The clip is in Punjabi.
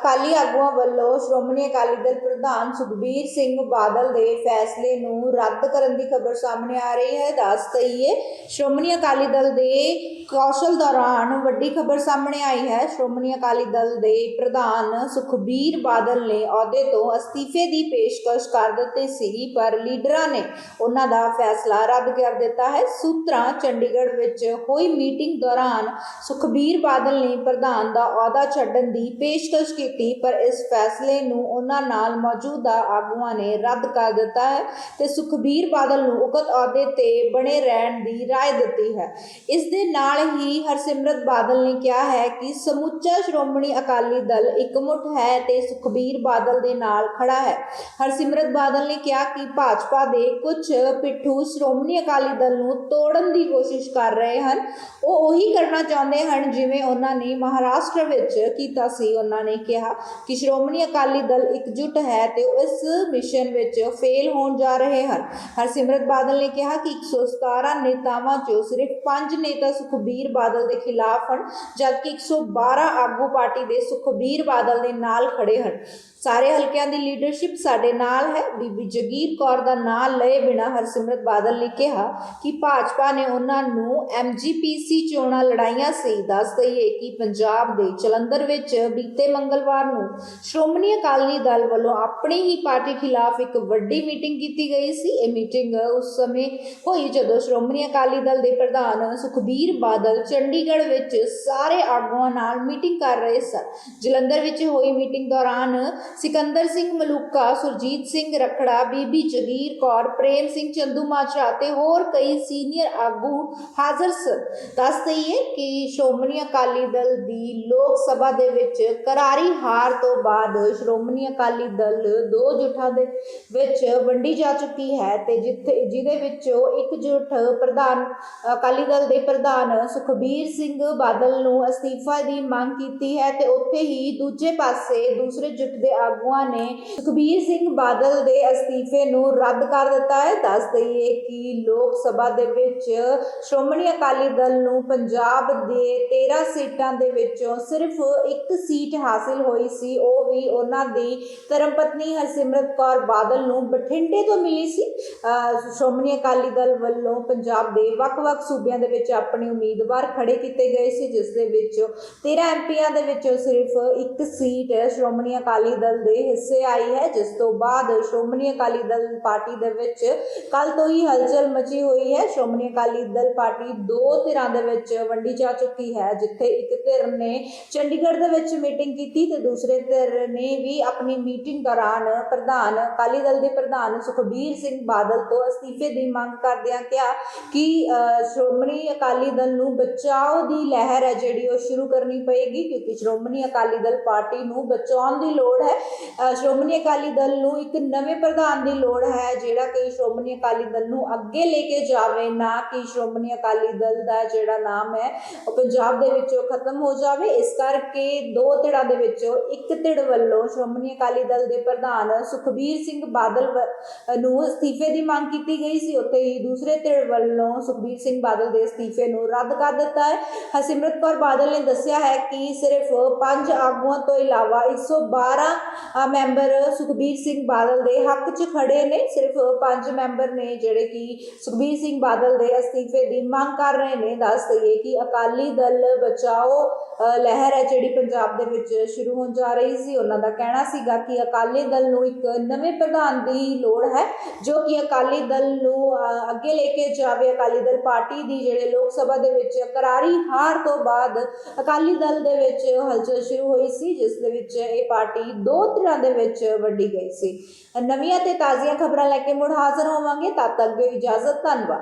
ਅਕਾਲੀ ਆਗੂਆਂ ਵੱਲੋਂ ਸ਼੍ਰੋਮਣੀ ਅਕਾਲੀ ਦਲ ਪ੍ਰਧਾਨ ਸੁਖਬੀਰ ਸਿੰਘ ਬਾਦਲ ਦੇ ਫੈਸਲੇ ਨੂੰ ਰੱਦ ਕਰਨ ਦੀ ਖਬਰ ਸਾਹਮਣੇ ਆ ਰਹੀ ਹੈ। ਦੱਸ ਦਈਏ, ਸ਼੍ਰੋਮਣੀ ਅਕਾਲੀ ਦਲ ਦੇ ਕੌਸ਼ਲ ਦੌਰਾਨ ਵੱਡੀ ਖਬਰ ਸਾਹਮਣੇ ਆਈ ਹੈ। ਸ਼੍ਰੋਮਣੀ ਅਕਾਲੀ ਦਲ ਦੇ ਪ੍ਰਧਾਨ ਸੁਖਬੀਰ ਬਾਦਲ ਨੇ ਅਹੁਦੇ ਤੋਂ ਅਸਤੀਫੇ ਦੀ ਪੇਸ਼ਕਸ਼ ਕਰ ਦਿੱਤੀ ਸੀ, ਪਰ ਲੀਡਰਾਂ ਨੇ ਉਹਨਾਂ ਦਾ ਫੈਸਲਾ ਰੱਦ ਕਰ ਦਿੱਤਾ ਹੈ। ਸੂਤਰਾਂ ਚੰਡੀਗੜ੍ਹ ਵਿੱਚ ਹੋਈ ਮੀਟਿੰਗ ਦੌਰਾਨ ਸੁਖਬੀਰ ਬਾਦਲ ਨੇ ਪ੍ਰਧਾਨ ਦਾ ਅਹੁਦਾ ਛੱਡਣ ਦੀ ਪੇਸ਼ਕਸ਼ ਕੀਤੀ। ਪਰ ਇਸ ਫੈਸਲੇ ਨੂੰ ਉਹਨਾਂ ਨਾਲ ਮੌਜੂਦਾ ਆਗੂਆਂ ਨੇ ਰੱਦ ਕਰ ਦਿੱਤਾ ਹੈ ਤੇ ਸੁਖਬੀਰ ਬਾਦਲ ਨੂੰ ਉਕਤ ਅਹੁਦੇ ਤੇ ਬਣੇ ਰਹਿਣ ਦੀ رائے ਦਿੱਤੀ ਹੈ ਇਸ ਦੇ ਨਾਲ ਹੀ ਹਰਸਿਮਰਤ ਬਾਦਲ ਨੇ ਕਿਹਾ ਹੈ ਕਿ ਸਮੁੱਚਾ ਸ਼੍ਰੋਮਣੀ ਅਕਾਲੀ ਦਲ ਇਕਮੁੱਠ ਹੈ ਤੇ ਸੁਖਬੀਰ ਬਾਦਲ ਦੇ ਨਾਲ ਖੜਾ ਹੈ ਹਰਸਿਮਰਤ ਬਾਦਲ ਨੇ ਕਿਹਾ ਕਿ ਭਾਜਪਾ ਦੇ ਕੁਝ ਪਿੱਠੂ ਸ਼੍ਰੋਮਣੀ ਅਕਾਲੀ ਦਲ ਨੂੰ ਤੋੜਨ ਦੀ ਕੋਸ਼ਿਸ਼ ਕਰ ਰਹੇ ਹਨ ਉਹ ਉਹੀ ਕਰਨਾ ਚਾਹੁੰਦੇ ਹਨ ਜਿਵੇਂ ਉਹਨਾਂ ਨੇ ਮਹਾਰਾਸ਼ਟਰ ਵਿੱਚ ਕੀਤਾ ਸੀ ਉਹਨਾਂ ਨੇ ਕਿਹਾ ਕਿ ਸ਼੍ਰੋਮਣੀ ਅਕਾਲੀ ਦਲ ਇਕਜੁੱਟ ਹੈ ਤੇ ਇਸ ਮਿਸ਼ਨ ਵਿੱਚ ਫੇਲ ਹੋਣ ਜਾ ਰਹੇ ਹਨ। ਹਰਸਿਮਰਤ ਬਾਦਲ ਨੇ ਕਿਹਾ ਕਿ 117 ਨੇਤਾਵਾਂ ਚੋਂ ਸਿਰਫ 5 ਨੇਤਾ ਸੁਖਬੀਰ ਬਾਦਲ ਦੇ ਖਿਲਾਫ ਹਨ, ਜਦਕਿ 112 ਆਗੂ ਪਾਰਟੀ ਦੇ ਸੁਖਬੀਰ ਬਾਦਲ ਦੇ ਨਾਲ ਖੜੇ ਹਨ। ਸਾਰੇ ਹਲਕਿਆਂ ਦੀ ਲੀਡਰਸ਼ਿਪ ਸਾਡੇ ਨਾਲ ਹੈ। ਬੀਬੀ ਜਗੀਰ ਕੌਰ ਦਾ ਨਾਂ ਲਏ ਬਿਨਾ ਹਰਸਿਮਰਤ ਬਾਦਲ ਨੇ ਕਿਹਾ ਕਿ ਭਾਜਪਾ ਨੇ ਉਹਨਾਂ ਨੂੰ ਐਮਜੀਪੀਸੀ ਚੋਣਾਂ ਲੜਾਈਆਂ ਸੀ ਦੱਸ ਦਈਏ ਕਿ ਪੰਜਾਬ ਦੇ ਜਲੰਧਰ ਵਿੱਚ ਬੀਤੇ ਮੰਗਲਵਾਰ ਨੂੰ। ਸ਼੍ਰੋਮਣੀ ਅਕਾਲੀ ਦਲ ਵੱਲੋਂ ਆਪਣੀ ਹੀ ਪਾਰਟੀ ਖਿਲਾਫ ਇੱਕ ਵੱਡੀ ਮੀਟਿੰਗ ਕੀਤੀ ਗਈ ਸੀ। ਇਹ ਮੀਟਿੰਗ ਉਸ ਸਮੇਂ ਹੋਈ ਜਦੋਂ ਸ਼੍ਰੋਮਣੀ ਅਕਾਲੀ ਦਲ ਦੇ ਪ੍ਰਧਾਨ ਸੁਖਬੀਰ ਬਾਦਲ ਚੰਡੀਗੜ੍ਹ ਵਿੱਚ ਸਾਰੇ ਆਗੂਆਂ ਨਾਲ ਮੀਟਿੰਗ ਕਰ ਰਹੇ ਸਨ। ਜਲੰਧਰ ਵਿੱਚ ਹੋਈ ਮੀਟਿੰਗ ਦੌਰਾਨ ਸਿਕੰਦਰ ਸਿੰਘ ਮਲੂਕਾ, ਸੁਰਜੀਤ ਸਿੰਘ ਰਖੜਾ, ਬੀਬੀ ਜਗੀਰ ਕੌਰ, ਪ੍ਰੇਮ ਸਿੰਘ ਚੰਦੂਮਾਚਾ ਤੇ ਹੋਰ ਕਈ ਸੀਨੀਅਰ ਆਗੂ ਹਾਜ਼ਰ ਸਨ। ਦੱਸ ਦਈਏ ਕਿ ਸ਼੍ਰੋਮਣੀ ਅਕਾਲੀ ਦਲ ਦੀ ਲੋਕ ਸਭਾ ਦੇ ਵਿੱਚ ਕਰਾਰੀ ਹਾਰ ਤੋਂ ਬਾਅਦ ਸ਼੍ਰੋਮਣੀ ਅਕਾਲੀ ਦਲ ਦੋ ਜੁੱਠਾਂ ਦੇ ਵਿੱਚ ਵੰਡੀ ਜਾ ਚੁੱਕੀ ਹੈ ਤੇ ਜਿੱਥੇ ਜਿਹਦੇ ਵਿੱਚੋਂ ਇੱਕ ਜੁੱਠ ਪ੍ਰਧਾਨ, ਅਕਾਲੀ ਦਲ ਦੇ ਪ੍ਰਧਾਨ ਸੁਖਬੀਰ ਸਿੰਘ ਬਾਦਲ ਨੂੰ ਅਸਤੀਫਾ ਦੀ ਮੰਗ ਕੀਤੀ ਹੈ ਤੇ ਉੱਥੇ ਹੀ ਦੂਜੇ ਪਾਸੇ ਦੂਸਰੇ ਜੁੱਟ ਦੇ ਆਗੂਆਂ ਨੇ ਸੁਖਬੀਰ ਸਿੰਘ ਬਾਦਲ ਦੇ ਅਸਤੀਫੇ ਨੂੰ ਰੱਦ ਕਰ ਦਿੱਤਾ ਹੈ। ਦੱਸ ਦਈਏ ਕਿ ਲੋਕ ਸਭਾ ਦੇ ਵਿੱਚ ਸ਼੍ਰੋਮਣੀ ਅਕਾਲੀ ਦਲ ਨੂੰ ਪੰਜਾਬ ਦੇ 13 ਸੀਟਾਂ ਦੇ ਵਿੱਚੋਂ ਸਿਰਫ ਇੱਕ ਸੀਟ ਹਾਸਿਲ ਹੋਈ ਸੀ, ਉਹ ਵੀ ਉਹਨਾਂ ਦੀ ਧਰਮਪਤਨੀ ਹਰਸਿਮਰਤ ਕੌਰ ਬਾਦਲ ਨੂੰ ਬਠਿੰਡੇ ਤੋਂ ਮਿਲੀ ਸੀ। ਸ਼੍ਰੋਮਣੀ ਅਕਾਲੀ ਦਲ ਵੱਲੋਂ ਪੰਜਾਬ ਦੇ ਵੱਖ-ਵੱਖ ਸੂਬਿਆਂ ਦੇ ਵਿੱਚ ਆਪਣੇ ਉਮੀਦਵਾਰ ਖੜੇ ਕੀਤੇ ਗਏ ਸੀ, ਜਿਸ ਦੇ ਵਿੱਚ 13 ਐਮਪੀਆਂ ਦੇ ਵਿੱਚੋਂ ਸਿਰਫ ਇੱਕ ਸੀਟ ਸ਼੍ਰੋਮਣੀ ਅਕਾਲੀ ਦਲ ਦੇ ਹਿੱਸੇ ਆਈ ਹੈ। ਜਿਸ ਤੋਂ ਬਾਅਦ ਸ਼੍ਰੋਮਣੀ ਅਕਾਲੀ ਦਲ ਪਾਰਟੀ ਦੇ ਵਿੱਚ ਕੱਲ ਤੋਂ ਹੀ ਹਲਚਲ ਮਚੀ ਹੋਈ ਹੈ। ਸ਼੍ਰੋਮਣੀ ਅਕਾਲੀ ਦਲ ਪਾਰਟੀ ਦੋ ਧਿਰਾਂ ਦੇ ਵਿੱਚ ਵੰਡੀ ਜਾ ਚੁੱਕੀ ਹੈ, ਜਿੱਥੇ ਇੱਕ ਧਿਰ ਨੇ ਚੰਡੀਗੜ੍ਹ ਦੇ ਵਿੱਚ ਮੀਟਿੰਗ ਕੀਤੀ ਤੇ ਦੂਸਰੇ ਧਿਰ ਨੇ ਵੀ ਆਪਣੀ ਮੀਟਿੰਗ ਦੌਰਾਨ ਪ੍ਰਧਾਨ, ਅਕਾਲੀ ਦਲ ਦੇ ਪ੍ਰਧਾਨ ਸੁਖਬੀਰ ਸਿੰਘ ਬਾਦਲ ਤੋਂ ਅਸਤੀਫੇ ਦੀ ਮੰਗ ਕਰਦਿਆਂ ਕਿਹਾ ਕਿ ਸ਼੍ਰੋਮਣੀ ਅਕਾਲੀ ਦਲ ਨੂੰ ਬਚਾਓ ਦੀ ਲਹਿਰ ਹੈ ਜਿਹੜੀ ਉਹ ਸ਼ੁਰੂ ਕਰਨੀ ਪਏਗੀ ਕਿਉਂਕਿ ਸ਼੍ਰੋਮਣੀ ਅਕਾਲੀ ਦਲ ਪਾਰਟੀ ਨੂੰ ਬਚਾਉਣ ਦੀ ਲੋੜ ਹੈ। ਸ਼੍ਰੋਮਣੀ ਅਕਾਲੀ ਦਲ ਨੂੰ ਇੱਕ ਨਵੇਂ ਪ੍ਰਧਾਨ ਦੀ ਲੋੜ ਹੈ ਜਿਹੜਾ ਕਿ ਸ਼੍ਰੋਮਣੀ ਅਕਾਲੀ ਦਲ ਨੂੰ ਅੱਗੇ ਲੈ ਕੇ ਜਾਵੇ, ਨਾ ਕਿ ਸ਼੍ਰੋਮਣੀ ਅਕਾਲੀ ਦਲ ਦਾ ਜਿਹੜਾ ਨਾਮ ਹੈ ਉਹ ਪੰਜਾਬ ਦੇ ਵਿੱਚੋਂ ਖਤਮ ਹੋ ਜਾਵੇ। ਇਸ ਕਰਕੇ ਦੋ ਧਿਰਾਂ ਦੇ ਵਿੱਚੋਂ ਇੱਕ ਧਿਰ ਵੱਲੋਂ ਸ਼੍ਰੋਮਣੀ ਅਕਾਲੀ ਦਲ ਦੇ ਪ੍ਰਧਾਨ ਸੁਖਬੀਰ ਸਿੰਘ ਬਾਦਲ ਨੂੰ ਅਸਤੀਫੇ ਦੀ ਮੰਗ ਕੀਤੀ ਗਈ ਸੀ ਉੱਥੇ ਹੀ ਦੂਸਰੇ ਧਿਰ ਵੱਲੋਂ ਸੁਖਬੀਰ ਸਿੰਘ ਬਾਦਲ ਦੇ ਅਸਤੀਫੇ ਨੂੰ ਰੱਦ ਕਰ ਦਿੱਤਾ ਹੈ। ਹਰਸਿਮਰਤ ਕੌਰ ਬਾਦਲ ਨੇ ਦੱਸਿਆ ਹੈ ਕਿ ਸਿਰਫ ਪੰਜ ਆਗੂਆਂ ਤੋਂ ਇਲਾਵਾ 112 ਅ, ਮੈਂਬਰ ਸੁਖਬੀਰ ਸਿੰਘ ਬਾਦਲ ਦੇ ਹੱਕ 'ਚ ਖੜੇ ਨੇ। ਸਿਰਫ ਪੰਜ ਮੈਂਬਰ ਨੇ ਜਿਹੜੇ ਕਿ ਸੁਖਬੀਰ ਸਿੰਘ ਬਾਦਲ ਦੇ ਅਸਤੀਫੇ ਦੀ ਮੰਗ ਕਰ ਰਹੇ ਨੇ। ਦੱਸ ਦਈਏ ਕਿ ਅਕਾਲੀ ਦਲ ਬਚਾਓ ਲਹਿਰ ਹੈ ਜਿਹੜੀ ਪੰਜਾਬ ਦੇ ਵਿੱਚ ਸ਼ੁਰੂ ਹੋਣ ਜਾ ਰਹੀ ਸੀ, ਉਹਨਾਂ ਦਾ ਕਹਿਣਾ ਸੀਗਾ ਕਿ ਅਕਾਲੀ ਦਲ ਨੂੰ ਇੱਕ ਨਵੇਂ ਪ੍ਰਧਾਨ ਦੀ ਲੋੜ ਹੈ, ਜੋ ਕਿ ਅਕਾਲੀ ਦਲ ਨੂੰ ਅੱਗੇ ਲੈ ਕੇ ਜਾਵੇ। ਅਕਾਲੀ ਦਲ ਪਾਰਟੀ ਦੀ ਜਿਹੜੇ ਲੋਕ ਸਭਾ ਦੇ ਵਿੱਚ ਕਰਾਰੀ ਹਾਰ ਤੋਂ ਬਾਅਦ ਅਕਾਲੀ ਦਲ ਦੇ ਵਿੱਚ ਹਲਚਲ ਸ਼ੁਰੂ ਹੋਈ ਸੀ, ਜਿਸ ਦੇ ਵਿੱਚ ਇਹ ਪਾਰਟੀ ਦੋ ਤਰ੍ਹਾਂ ਦੇ ਵਿੱਚ ਵੰਡੀ ਗਈ ਸੀ। ਨਵੀਆਂ ਤੇ ਤਾਜ਼ੀਆਂ ਖਬਰਾਂ ਲੈ ਕੇ ਮੁੜ ਹਾਜ਼ਰ ਹੋਵਾਂਗੇ। ਤਦ ਤੱਕ ਦਿਓ ਇਜਾਜ਼ਤ, ਧੰਨਵਾਦ।